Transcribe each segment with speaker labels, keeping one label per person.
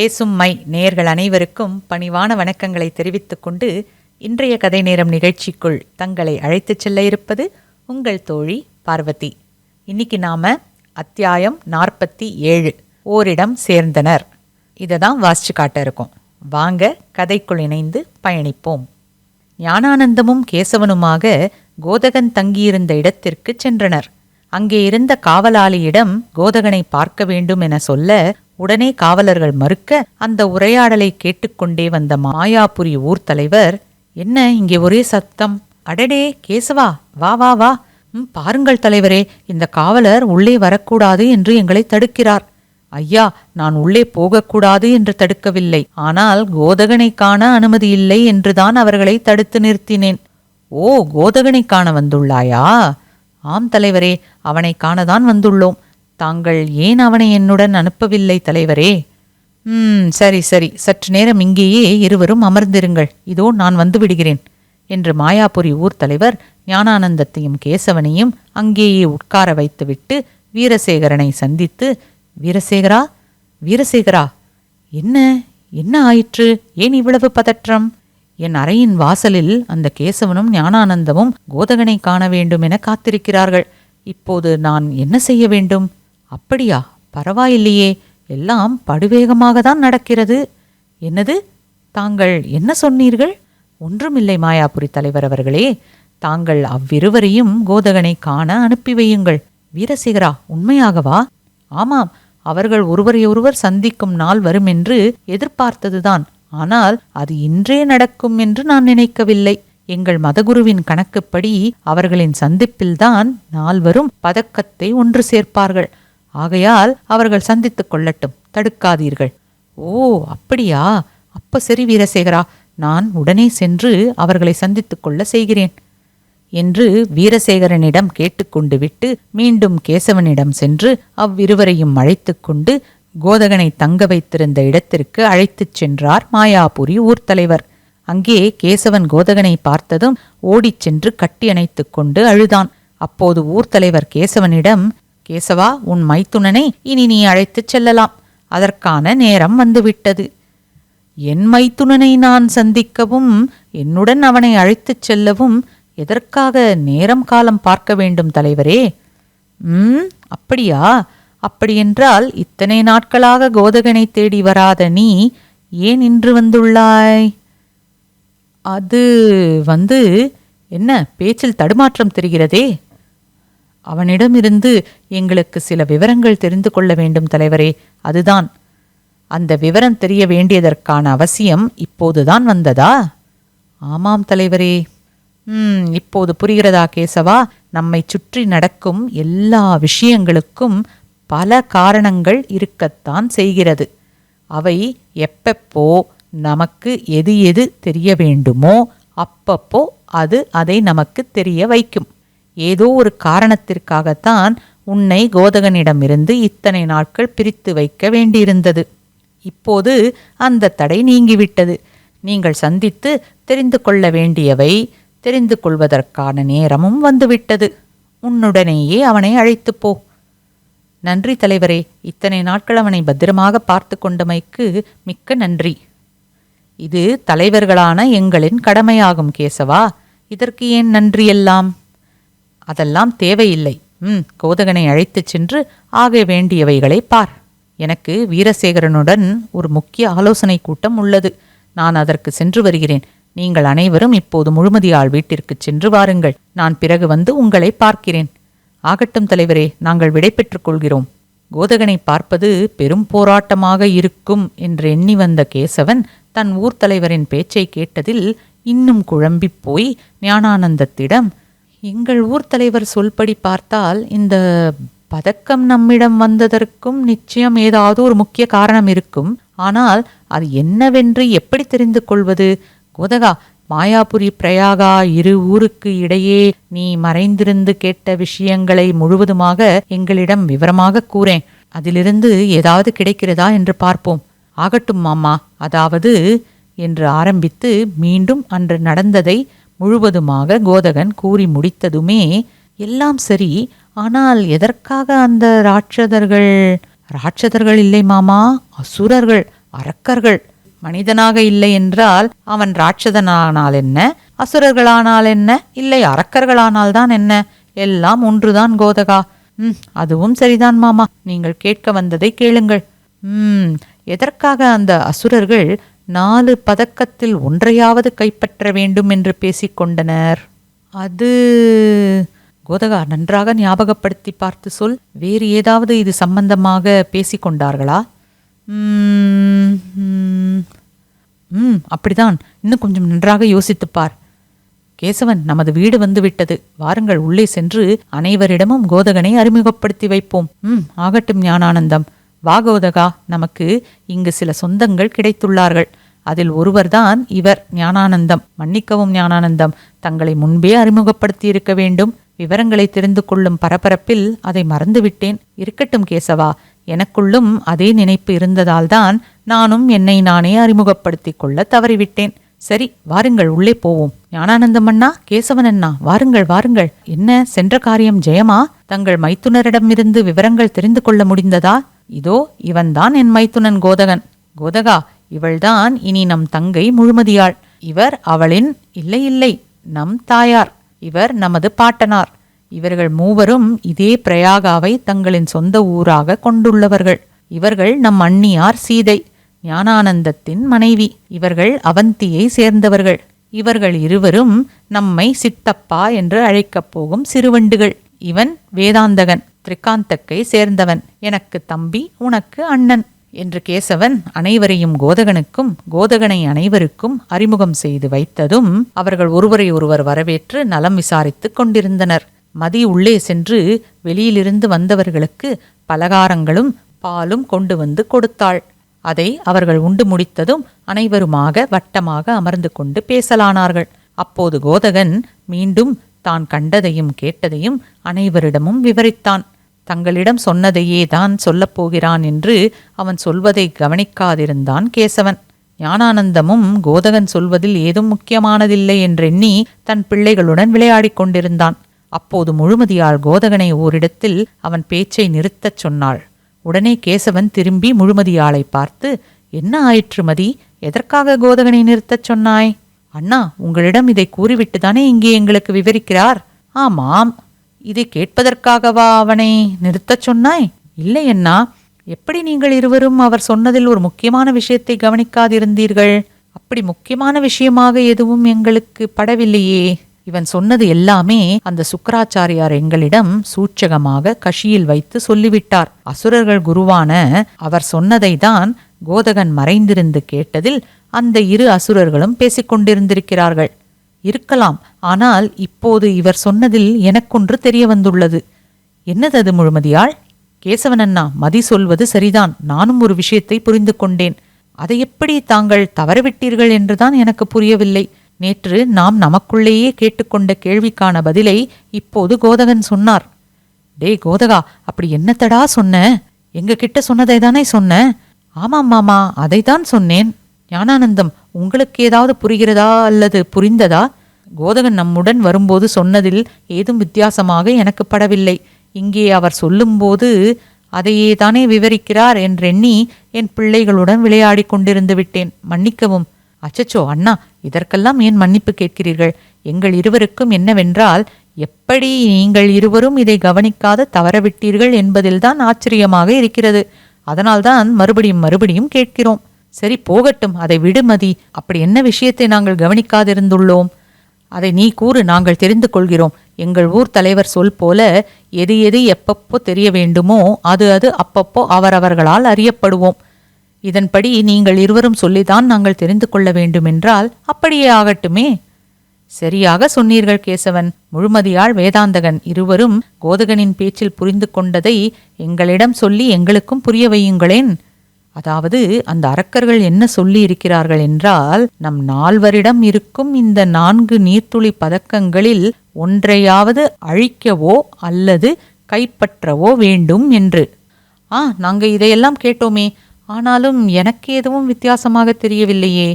Speaker 1: பேசும் மை நேயர்கள் அனைவருக்கும் பணிவான வணக்கங்களை தெரிவித்துக் கொண்டு இன்றைய கதை நேரம் நிகழ்ச்சிக்குள் தங்களை அழைத்துச் செல்ல இருப்பது உங்கள் தோழி பார்வதி. இன்னைக்கு நாம அத்தியாயம் நாற்பத்தி ஏழு ஓரிடம் சேர்ந்தனர். இதை தான் வாசிச்சு காட்ட இருக்கோம். வாங்க கதைக்குள் இணைந்து பயணிப்போம். ஞானானந்தமும் கேசவனுமாக கோதகன் தங்கியிருந்த இடத்திற்கு சென்றனர். அங்கே இருந்த காவலாளியிடம் கோதகனை பார்க்க வேண்டும் என சொல்ல உடனே காவலர்கள் மறுக்க அந்த உரையாடலை கேட்டுக்கொண்டே வந்த மாயாபுரி ஊர் தலைவர் என்ன இங்கே ஒரே சத்தம்? அடடே கேசவா வா வா வா. ம், பாருங்கள் தலைவரே இந்த காவலர் உள்ளே வரக்கூடாது என்று எங்களை தடுக்கிறார். ஐயா நான் உள்ளே போகக்கூடாது என்று தடுக்கவில்லை. ஆனால் கோதகனை காண அனுமதி இல்லை என்றுதான் அவர்களை தடுத்து நிறுத்தினேன். ஓ கோதகனை காண வந்துள்ளாயா? ஆம் தலைவரே அவனை காணதான் வந்துள்ளோம். தாங்கள் ஏன் அவனை என்னுடன் அனுப்பவில்லை தலைவரே? ம் சரி சரி. சற்று நேரம் இங்கேயே இருவரும் அமர்ந்திருங்கள். இதோ நான் வந்து விடுகிறேன். என்று மாயாபுரி ஊர் தலைவர் ஞானானந்தத்தையும் கேசவனையும் அங்கேயே உட்கார வைத்துவிட்டு வீரசேகரனை சந்தித்து வீரசேகரா? வீரசேகரா? என்ன? என்ன ஆயிற்று? ஏன் இவ்வளவு பதற்றம்? என் அறையின் வாசலில் அந்த கேசவனும் ஞானானந்தமும் கோதகனை காண வேண்டும் என காத்திருக்கிறார்கள். இப்போது நான் என்ன செய்ய வேண்டும்? அப்படியா? பரவாயில்லையே. எல்லாம் படுவேகமாக தான் நடக்கிறது. என்னது? தாங்கள் என்ன சொன்னீர்கள்? ஒன்றுமில்லை மாயாபுரி தலைவர் அவர்களே. தாங்கள் அவ்விருவரையும் கோதகனை காண அனுப்பி வையுங்கள். வீரசேகரா உண்மையாகவா? ஆமாம். அவர்கள் ஒருவரையொருவர் சந்திக்கும் நாள் வரும் என்று எதிர்பார்த்ததுதான். ஆனால் அது இன்றே நடக்கும் என்று நான் நினைக்கவில்லை. எங்கள் மதகுருவின் கணக்குப்படி அவர்களின் சந்திப்பில்தான் நால்வரும் பதக்கத்தை ஒன்று சேர்ப்பார்கள். ஆகையால் அவர்கள் சந்தித்துக் கொள்ளட்டும் தடுக்காதீர்கள். ஓ அப்படியா? அப்ப சரி வீரசேகரா நான் உடனே சென்று அவர்களை சந்தித்துக் கொள்ள செய்கிறேன் என்று வீரசேகரனிடம் கேட்டுக்கொண்டு விட்டு மீண்டும் கேசவனிடம் சென்று அவ்விருவரையும் அழைத்துக்கொண்டு கோதகனை தங்க வைத்திருந்த இடத்திற்கு அழைத்துச் சென்றார் மாயாபுரி ஊர்த்தலைவர். அங்கே கேசவன் கோதகனை பார்த்ததும் ஓடிச் சென்று கட்டி கொண்டு அழுதான். அப்போது ஊர் தலைவர் கேசவனிடம் கேசவா உன் மைத்துனனை இனி நீ அழைத்துச் செல்லலாம். அதற்கான நேரம் வந்துவிட்டது. என் மைத்துனனை நான் சந்திக்கவும் என்னுடன் அவனை அழைத்துச் செல்லவும் எதற்காக நேரம் காலம் பார்க்க வேண்டும் தலைவரே? ம் அப்படியா? அப்படியென்றால் இத்தனை நாட்களாக கோதகனை தேடி வராத நீ ஏன் இன்று வந்துள்ளாய்? அது வந்து என்ன பேச்சில் தடுமாற்றம் தெரிகிறதே? அவனிடமிருந்து எங்களுக்கு சில விவரங்கள் தெரிந்து கொள்ள வேண்டும் தலைவரே அதுதான். அந்த விவரம் தெரிய வேண்டியதற்கான அவசியம் இப்போதுதான் வந்ததா? ஆமாம் தலைவரே. ம் இப்போது புரிகிறதா கேசவா? நம்மை சுற்றி நடக்கும் எல்லா விஷயங்களுக்கும் பல காரணங்கள் இருக்கத்தான் செய்கிறது. அவை எப்பப்போ நமக்கு எது எது தெரிய வேண்டுமோ அப்பப்போ அது அதை நமக்கு தெரிய வைக்கும். ஏதோ ஒரு காரணத்திற்காகத்தான் உன்னை கோதகனிடமிருந்து இத்தனை நாட்கள் பிரித்து வைக்க வேண்டியிருந்தது. இப்போது அந்த தடை நீங்கிவிட்டது. நீங்கள் சந்தித்து தெரிந்து கொள்ள வேண்டியவை தெரிந்து கொள்வதற்கான நேரமும் வந்துவிட்டது. உன்னுடனேயே அவனை அழைத்துப் போ. நன்றி தலைவரே இத்தனை நாட்கள் அவனை பத்திரமாக பார்த்து கொண்டமைக்கு மிக்க நன்றி. இது தலைவர்களான எங்களின் கடமையாகும் கேசவா. இதற்கு ஏன் நன்றியெல்லாம்? அதெல்லாம் தேவையில்லை. ம் கோதகனை அழைத்துச் சென்று ஆக வேண்டியவைகளை பார். எனக்கு வீரசேகரனுடன் ஒரு முக்கிய ஆலோசனை கூட்டம் உள்ளது. நான் அதற்கு சென்று வருகிறேன். நீங்கள் அனைவரும் இப்போது முழுமதியாள் வீட்டிற்கு சென்று வாருங்கள். நான் பிறகு வந்து உங்களை பார்க்கிறேன். ஆகட்டும் தலைவரே நாங்கள் விடை பெற்றுக் கொள்கிறோம். கோதகனை பார்ப்பது பெரும் போராட்டமாக இருக்கும் என்று எண்ணி வந்த கேசவன் தன் ஊர் தலைவரின் பேச்சை கேட்டதில் இன்னும் குழம்பிப் போய் ஞானானந்தத்திடம் எங்கள் ஊர் தலைவர் சொல்படி பார்த்தால் இந்த பதக்கம் நம்மிடம் வந்ததற்கும் நிச்சயம் ஏதாவது ஒரு முக்கிய காரணம் இருக்கும். ஆனால் அது என்னவென்று எப்படி தெரிந்து கொள்வது? கோதகா மாயாபுரி பிரயாகா இரு ஊருக்கு இடையே நீ மறைந்திருந்து கேட்ட விஷயங்களை முழுவதுமாக எங்களிடம் விவரமாக கூறேன். அதிலிருந்து ஏதாவது கிடைக்கிறதா என்று பார்ப்போம். ஆகட்டும் மாமா. அதாவது என்று ஆரம்பித்து மீண்டும் அன்று நடந்ததை முழுவதுமாக கோதகன் கூறி முடித்ததுமே எல்லாம் சரி. ஆனால் எதற்காக அந்த ராட்சதர்கள்? ராட்சதர்கள் இல்லை மாமா. அசுரர்கள். அரக்கர்கள். மனிதனாக இல்லை என்றால் அவன் ராட்சதனானால் என்ன? அசுரர்களானால் என்ன? இல்லை அரக்கர்களானால் தான் என்ன? எல்லாம் ஒன்றுதான் கோதகா. ம் அதுவும் சரிதான் மாமா. நீங்கள் கேட்க வந்ததை கேளுங்கள். ம் எதற்காக அந்த அசுரர்கள் நாலு பதக்கத்தில் ஒன்றையாவது கைப்பற்ற வேண்டும் என்று பேசிக்கொண்டனர்? அது கோதகா நன்றாக ஞாபகப்படுத்தி பார்த்து சொல். வேறு ஏதாவது இது சம்பந்தமாக பேசிக்கொண்டார்களா? ம், அப்படிதான். இன்னும் கொஞ்சம் நன்றாக யோசித்துப்பார். கேசவன் நமது வீடு வந்து விட்டது வாருங்கள் உள்ளே சென்று அனைவரிடமும் கோதகனை அறிமுகப்படுத்தி வைப்போம். ம் ஆகட்டும் ஞானானந்தம். வா கோதகா நமக்கு இங்கு சில சொந்தங்கள் கிடைத்துள்ளார்கள். அதில் ஒருவர்தான் இவர் ஞானானந்தம். மன்னிக்கவும் ஞானானந்தம். தங்களை முன்பே அறிமுகப்படுத்தி இருக்க வேண்டும். விவரங்களை தெரிந்து கொள்ளும் பரபரப்பில் அதை மறந்துவிட்டேன். இருக்கட்டும் கேசவா. எனக்குள்ளும் அதே நினைப்பு இருந்ததால்தான் நானும் என்னை நானே அறிமுகப்படுத்திக் கொள்ள தவறிவிட்டேன். சரி வாருங்கள் உள்ளே போவோம். ஞானானந்தம் அண்ணா கேசவன் அண்ணா வாருங்கள் வாருங்கள். என்ன சென்ற காரியம் ஜெயமா? தங்கள் மைத்துனரிடமிருந்து விவரங்கள் தெரிந்து கொள்ள முடிந்ததா? இதோ இவன்தான் என் மைத்துனன் கோதகன். கோதகா இவள்தான் இனி நம் தங்கை முழுமதியாள். இவர் அவளின் இல்லை இல்லை நம் தாயார். இவர் நமது பாட்டனார். இவர்கள் மூவரும் இதே பிரயாகாவை தங்களின் சொந்த ஊராக கொண்டுள்ளவர்கள். இவர்கள் நம் அண்ணியார் சீதை ஞானானந்தத்தின் மனைவி. இவர்கள் அவந்தியை சேர்ந்தவர்கள். இவர்கள் இருவரும் நம்மை சித்தப்பா என்று அழைக்கப் போகும் சிறுவண்டுகள். இவன் வேதாந்தகன் திரிகாந்தக்கை சேர்ந்தவன். எனக்கு தம்பி உனக்கு அண்ணன் என்று கேசவன் அனைவரையும் கோதகனுக்கும் கோதகனை அனைவருக்கும் அறிமுகம் செய்து வைத்ததும் அவர்கள் ஒருவரை ஒருவர் வரவேற்று நலம் விசாரித்துக் கொண்டிருந்தனர். மதி உள்ளே சென்று வெளியிலிருந்து வந்தவர்களுக்கு பலகாரங்களும் பாலும் கொண்டு வந்து கொடுத்தாள். அதை அவர்கள் உண்டு முடித்ததும் அனைவருமாக வட்டமாக அமர்ந்து கொண்டு பேசலானார்கள். அப்போது கோதகன் மீண்டும் தான் கண்டதையும் கேட்டதையும் அனைவரிடமும் விவரித்தான். தங்களிடம் சொன்னதையே தான் சொல்லப் போகிறான் என்று அவன் சொல்வதை கவனிக்காதிருந்தான் கேசவன். ஞானானந்தமும் கோதகன் சொல்வதில் ஏதும் முக்கியமானதில்லை என்றெண்ணி தன் பிள்ளைகளுடன் விளையாடிக் கொண்டிருந்தான். அப்போது முழுமதியாள் கோதகனை ஓரிடத்தில் அவன் பேச்சை நிறுத்தச் சொன்னாள். உடனே கேசவன் திரும்பி முழுமதியாளை பார்த்து என்ன ஆயிற்று மதி? எதற்காக கோதகனை நிறுத்தச் சொன்னாய்? அண்ணா உங்களிடம் இதை கூறிவிட்டுதானே இங்கே எங்களுக்கு விவரிக்கிறார்? ஆமாம். இதை கேட்பதற்காகவா அவனை நிறுத்தச் சொன்னாய்? இல்லை அண்ணா. எப்படி நீங்கள் இருவரும் அவர் சொன்னதில் ஒரு முக்கியமான விஷயத்தை கவனிக்காதிருந்தீர்கள்? அப்படி முக்கியமான விஷயமாக எதுவும் எங்களுக்கு படவில்லையே. இவன் சொன்னது எல்லாமே அந்த சுக்கராச்சாரியார் எங்களிடம் சூட்சகமாக கஷியில் வைத்து சொல்லிவிட்டார். அசுரர்கள் குருவான அவர் சொன்னதை தான் கோதகன் மறைந்திருந்து கேட்டதில் அந்த இரு அசுரர்களும் பேசிக்கொண்டிருந்திருக்கிறார்கள். இருக்கலாம் ஆனால் இப்போது இவர் சொன்னதில் எனக்கொன்று தெரிய வந்துள்ளது என்னது அது முழுமதியாள்? கேசவன் அண்ணா மதி சொல்வது சரிதான். நானும் ஒரு விஷயத்தை புரிந்து கொண்டேன் அதை எப்படி தாங்கள் தவறவிட்டீர்கள் என்றுதான் எனக்கு புரியவில்லை. நேற்று நாம் நமக்குள்ளேயே கேட்டுக்கொண்ட கேள்விக்கான பதிலை இப்போது கோதகன் சொன்னார். டேய் கோதகா அப்படி என்னத்தடா சொன்ன? எங்க கிட்ட சொன்னதை தானே சொன்ன? ஆமாம் மாமா அதைத்தான் சொன்னேன். ஞானானந்தம் உங்களுக்கு ஏதாவது புரிகிறதா அல்லது புரிந்ததா? கோதகன் நம்முடன் வரும்போது சொன்னதில் ஏதும் வித்தியாசமாக எனக்கு படவில்லை. இங்கே அவர் சொல்லும்போது அதையே தானே விவரிக்கிறார் என்றெண்ணி என் பிள்ளைகளுடன் விளையாடிக் கொண்டிருந்து விட்டேன். மன்னிக்கவும் அச்சச்சோ அண்ணா இதற்கெல்லாம் ஏன் மன்னிப்பு கேட்கிறீர்கள்? எங்கள் இருவருக்கும் என்னவென்றால் எப்படி நீங்கள் இருவரும் இதை கவனிக்காத தவறவிட்டீர்கள் என்பதில்தான் ஆச்சரியமாக இருக்கிறது. அதனால்தான் மறுபடியும் மறுபடியும் கேட்கிறோம். சரி போகட்டும் அதை விடுமதி அப்படி என்ன விஷயத்தை நாங்கள் கவனிக்காதிருந்துள்ளோம்? அதை நீ கூறு நாங்கள் தெரிந்து கொள்கிறோம். எங்கள் ஊர் தலைவர் சொல் போல எது எது எப்பப்போ தெரிய வேண்டுமோ அது அது அப்பப்போ அவரவர்களால் அறியப்படுவோம். இதன்படி நீங்கள் இருவரும் சொல்லிதான் நாங்கள் தெரிந்து கொள்ள வேண்டுமென்றால் அப்படியே ஆகட்டுமே. சரியாக சொன்னீர்கள் கேசவன். முழுமதியாள் வேதாந்தகன் இருவரும் கோதகனின் பேச்சில் புரிந்து கொண்டதை எங்களிடம் சொல்லி எங்களுக்கும் புரிய வையுங்களேன். அதாவது அந்த அரக்கர்கள் என்ன சொல்லி இருக்கிறார்கள் என்றால் நம் நால்வரிடம் இருக்கும் இந்த நான்கு நீர்த்துளி பதக்கங்களில் ஒன்றையாவது அழிக்கவோ அல்லது கைப்பற்றவோ வேண்டும் என்று. ஆ நாங்கள் இதையெல்லாம் கேட்டோமே. ஆனாலும் எனக்கு எதுவும் வித்தியாசமாக தெரியவில்லையே.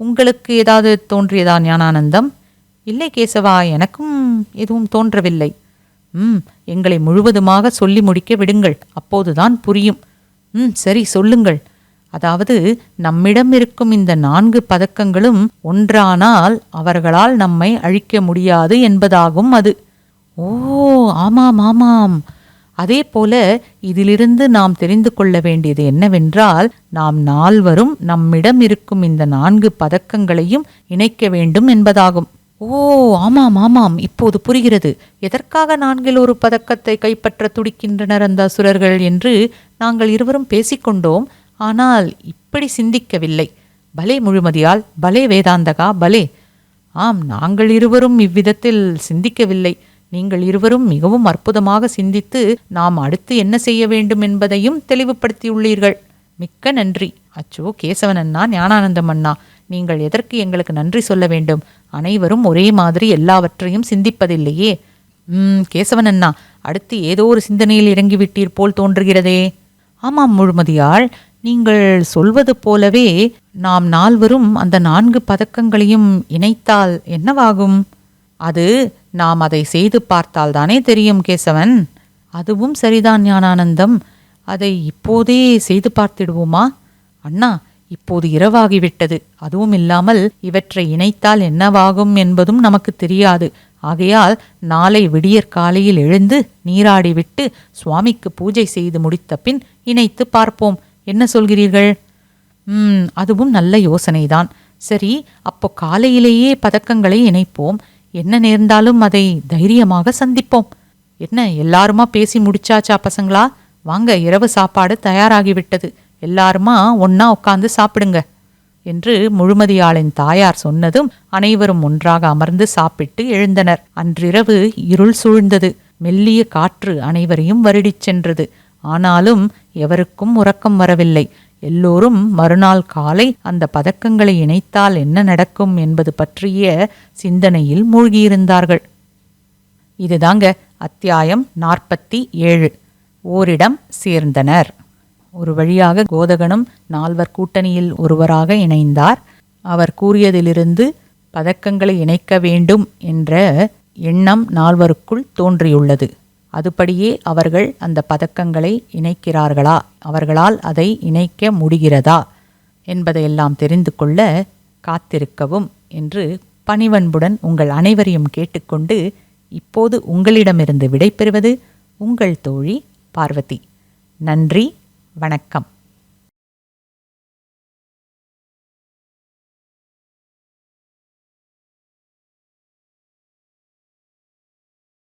Speaker 1: உங்களுக்கு ஏதாவது தோன்றியதா ஞானானந்தம்? இல்லை கேசவா எனக்கும் எதுவும் தோன்றவில்லை. ம் எங்களை முழுவதுமாக சொல்லி முடிக்க விடுங்கள். அப்போதுதான் புரியும். ம் சரி சொல்லுங்கள். அதாவது நம்மிடம் இருக்கும் இந்த நான்கு பதக்கங்களும் ஒன்றானால் அவர்களால் நம்மை அழிக்க முடியாது என்பதாகும் அது. ஓ ஆமாம் ஆமாம். அதே போல இதிலிருந்து நாம் தெரிந்து கொள்ள வேண்டியது என்னவென்றால் நாம் நால்வரும் நம்மிடம் இருக்கும் இந்த நான்கு பதக்கங்களையும் இணைக்க வேண்டும் என்பதாகும். ஓ ஆமாம் ஆமாம் இப்போது புரிகிறது. எதற்காக நான்கில் ஒரு பதக்கத்தை கைப்பற்ற துடிக்கின்றனர் அந்த அசுரர்கள் என்று நாங்கள் இருவரும் பேசிக்கொண்டோம். ஆனால் இப்படி சிந்திக்கவில்லை. பலே முழுமதியால் பலே வேதாந்தகா பலே. ஆம் நாங்கள் இருவரும் இவ்விதத்தில் சிந்திக்கவில்லை. நீங்கள் இருவரும் மிகவும் அற்புதமாக சிந்தித்து நாம் அடுத்து என்ன செய்ய வேண்டும் என்பதையும் தெளிவுபடுத்தியுள்ளீர்கள். மிக்க நன்றி. அச்சோ கேசவன் அண்ணா ஞானானந்தம் அண்ணா நீங்கள் எதற்கு எங்களுக்கு நன்றி சொல்ல வேண்டும்? அனைவரும் ஒரே மாதிரி எல்லாவற்றையும் சிந்திப்பதில்லையே. ம் கேசவன் அண்ணா அடுத்து ஏதோ ஒரு சிந்தனையில் இறங்கிவிட்டீர் போல் தோன்றுகிறதே. ஆமாம் முழுமதியாள் நீங்கள் சொல்வது போலவே நாம் நால்வரும் அந்த நான்கு பதக்கங்களையும் இணைத்தால் என்னவாகும்? அது நாம் அதை செய்து பார்த்தால்தானே தெரியும் கேசவன். அதுவும் சரிதான் ஞானானந்தம். அதை இப்போதே செய்து பார்த்திடுவோமா? அண்ணா இப்போது இரவாகிவிட்டது. அதுவும் இல்லாமல் இவற்றை இணைத்தால் என்னவாகும் என்பதும் நமக்கு தெரியாது. ஆகையால் நாளை விடியற் காலையில் எழுந்து நீராடிவிட்டு சுவாமிக்கு பூஜை செய்து முடித்த பின் இணைத்து பார்ப்போம். என்ன சொல்கிறீர்கள்? ம் அதுவும் நல்ல யோசனைதான். சரி அப்போ காலையிலேயே பதக்கங்களை இணைப்போம். என்ன நேர்ந்தாலும் அதை தைரியமாக சந்திப்போம். என்ன எல்லாருமா பேசி முடிச்சாச்சா பசங்களா? வாங்க இரவு சாப்பாடு தயாராகிவிட்டது. எல்லாருமா ஒன்னா உட்காந்து சாப்பிடுங்க என்று முழுமதியாளின் தாயார் சொன்னதும் அனைவரும் ஒன்றாக அமர்ந்து சாப்பிட்டு எழுந்தனர். அன்றிரவு இருள் சூழ்ந்தது. மெல்லிய காற்று அனைவரையும் வருடிச் சென்றது. ஆனாலும் எவருக்கும் உறக்கம் வரவில்லை. எல்லோரும் மறுநாள் காலை அந்த பதக்கங்களை இணைத்தால் என்ன நடக்கும் என்பது பற்றிய சிந்தனையில் மூழ்கியிருந்தார்கள். இதுதாங்க அத்தியாயம் நாற்பத்தி ஏழு. ஓரிடம் சேர்ந்தனர். ஒரு வழியாக கோதகனும் நால்வர் கூட்டணியில் ஒருவராக இணைந்தார். அவர் கூறியதிலிருந்து பதக்கங்களை இணைக்க வேண்டும் என்ற எண்ணம் நால்வருக்குள் தோன்றியுள்ளது. அதுபடியே அவர்கள் அந்த பதக்கங்களை இணைக்கிறார்களா? அவர்களால் அதை இணைக்க முடிகிறதா? என்பதையெல்லாம் தெரிந்து கொள்ள காத்திருக்கவும் என்று பணிவன்புடன் உங்கள் அனைவரையும் கேட்டுக்கொண்டு இப்போது உங்களிடமிருந்து விடைபெறுவது உங்கள் தோழி பார்வதி. நன்றி வணக்கம்.